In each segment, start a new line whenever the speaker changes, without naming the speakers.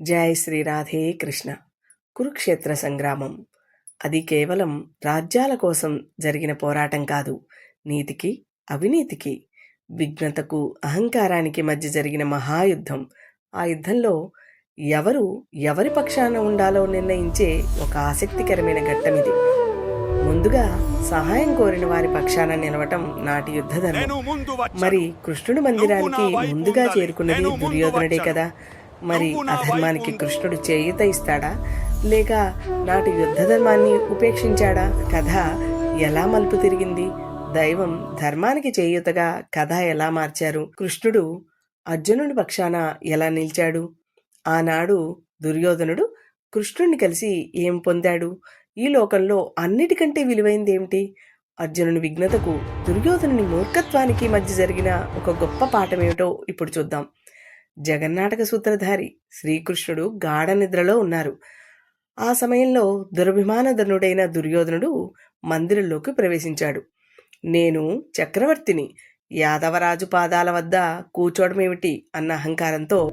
జై శ్రీ రాధే కృష్ణ కురుక్షేత్ర సంగ్రామం అది కేవలం రాజ్యాల కోసం జరిగిన పోరాటం కాదు నీతికి అవినీతికి విఘ్నతకు అహంకారానికి మధ్య జరిగిన మహాయుద్ధం ఆ యుద్ధంలో ఎవరు ఎవరి పక్షాన ఉండాలో నిర్ణయించే ఒక ఆసక్తికరమైన ఘట్టం ఇది ముందుగా సహాయం కోరిన వారి పక్షాన నిలవటం నాటి యుద్ధ ధర్మం
నేను ముందు వచ్చాను.
మరి కృష్ణుడు మందిరానికి ముందుగా. చేరుకున్నది దుర్యోధనుడే. కదా మరి అధర్మానికి
ఉండు.
కృష్ణుడు చేయుత ఇస్తాడా? లేక నాటి యుద్ధ ధర్మాన్ని ఉపేక్షించాడా? కథ ఎలా మలుపు తిరిగింది? దైవం ధర్మానికి చేయుతగా కథ ఎలా మార్చారు? కృష్ణుడు అర్జునుడి పక్షాన ఎలా నిలిచాడు? ఆనాడు దుర్యోధనుడు కృష్ణుడిని కలిసి ఏం పొందాడు? ఈ లోకంలో అన్నిటికంటే విలువైంది ఏమిటి అర్జునుని విఘ్నతకు దుర్యోధనుని మూర్ఖత్వానికి మధ్య జరిగిన ఒక గొప్ప పాఠమేమిటో ఇప్పుడు చూద్దాం. జగన్నాటక సూత్రధారి శ్రీకృష్ణుడు గాఢ నిద్రలో ఉన్నారు. ఆ సమయంలో దురభిమానధనుడైన దుర్యోధనుడు మందిరంలోకి ప్రవేశించాడు. నేను చక్రవర్తిని యాదవరాజు పాదాల వద్ద కూర్చోవడమేమిటి అన్న అహంకారంతో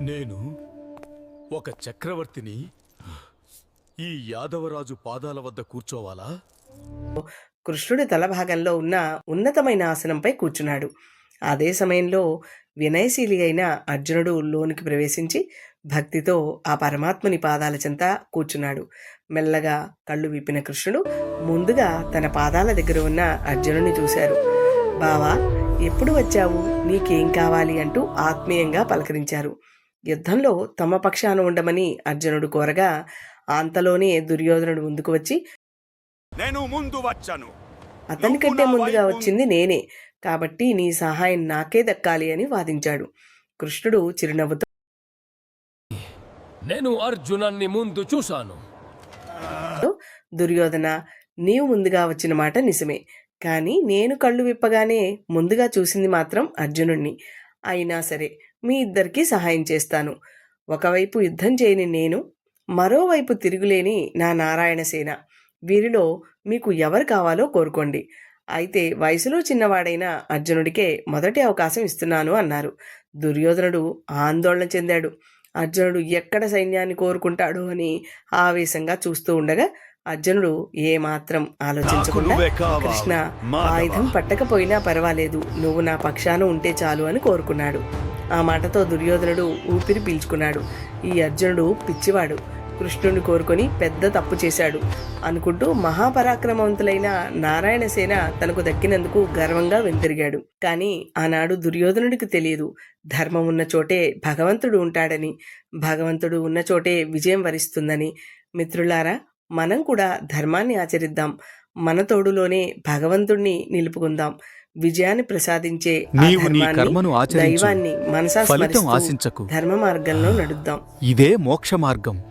నేను ఒక చక్రవర్తిని ఈ యాదవరాజు పాదాల వద్ద కూర్చోవాలా?
కృష్ణుడి తల భాగంలో ఉన్న ఉన్నతమైన ఆసనంపై కూర్చున్నాడు. అదే సమయంలో వినయశీలి అయిన అర్జునుడు లోనికి ప్రవేశించి భక్తితో ఆ పరమాత్ముని పాదాల చెంత కూర్చున్నాడు. మెల్లగా కళ్ళు విప్పిన కృష్ణుడు ముందుగా తన పాదాల దగ్గర ఉన్న అర్జునుడిని చూశారు. బావా ఎప్పుడు వచ్చావు? నీకేం కావాలి? అంటూ ఆత్మీయంగా పలకరించారు. యుద్ధంలో తమ పక్షాన ఉండమని అర్జునుడు కోరగా అంతలోనే దుర్యోధనుడు ముందుకు వచ్చి
నేను ముందు వచ్చాను.
అతని
నువ్వు
కంటే
నా
ముందుగా వచ్చింది నేనే. కాబట్టి నీ సహాయం నాకే దక్కాలి అని వాదించాడు. కృష్ణుడు చిరునవ్వుతో
నేను అర్జునాన్ని ముందు చూశాను.
దుర్యోధన నీవు ముందుగా వచ్చిన మాట నిజమే. కానీ నేను కళ్ళు విప్పగానే ముందుగా చూసింది మాత్రం అర్జునుణ్ణి. అయినా సరే మీ ఇద్దరికీ సహాయం చేస్తాను. ఒకవైపు యుద్ధం చేయని నేను మరోవైపు తిరుగులేని నా నారాయణ సేన. వీరిలో మీకు ఎవరు కావాలో కోరుకోండి. అయితే వయసులో చిన్నవాడైన అర్జునుడికే మొదటి అవకాశం ఇస్తున్నాను అన్నారు. దుర్యోధనుడు ఆందోళన చెందాడు. అర్జునుడు ఎక్కడ సైన్యాన్ని కోరుకుంటాడో అని ఆవేశంగా చూస్తూ ఉండగా అర్జునుడు ఏమాత్రం ఆలోచించకుండా కృష్ణ
మాధవ."
ఆయుధం పట్టకపోయినా పర్వాలేదు. నువ్వు నా పక్షాన ఉంటే చాలు అని కోరుకున్నాడు. ఆ మాటతో దుర్యోధనుడు ఊపిరి పీల్చుకున్నాడు. ఈ అర్జునుడు పిచ్చివాడు. కృష్ణుని కోరుకొని పెద్ద తప్పు చేశాడు. అనుకుంటూ మహాపరాక్రమవంతులైన నారాయణ సేన తనకు దక్కినందుకు గర్వంగా వెంతిరిగాడు. కానీ ఆనాడు దుర్యోధనుడికి తెలియదు. ధర్మం ఉన్న చోటే భగవంతుడు ఉంటాడని భగవంతుడు ఉన్న చోటే విజయం వరిస్తుందని. మిత్రులారా మనం కూడా ధర్మాన్ని ఆచరిద్దాం. మన తోడులోనే భగవంతుణ్ణి నిలుపుకుందాం. విజయాన్ని ప్రసాదించే
కర్మను.
దైవాన్ని మనసా. ధర్మ మార్గంలో నడుద్దాం.
ఇదే మోక్ష మార్గం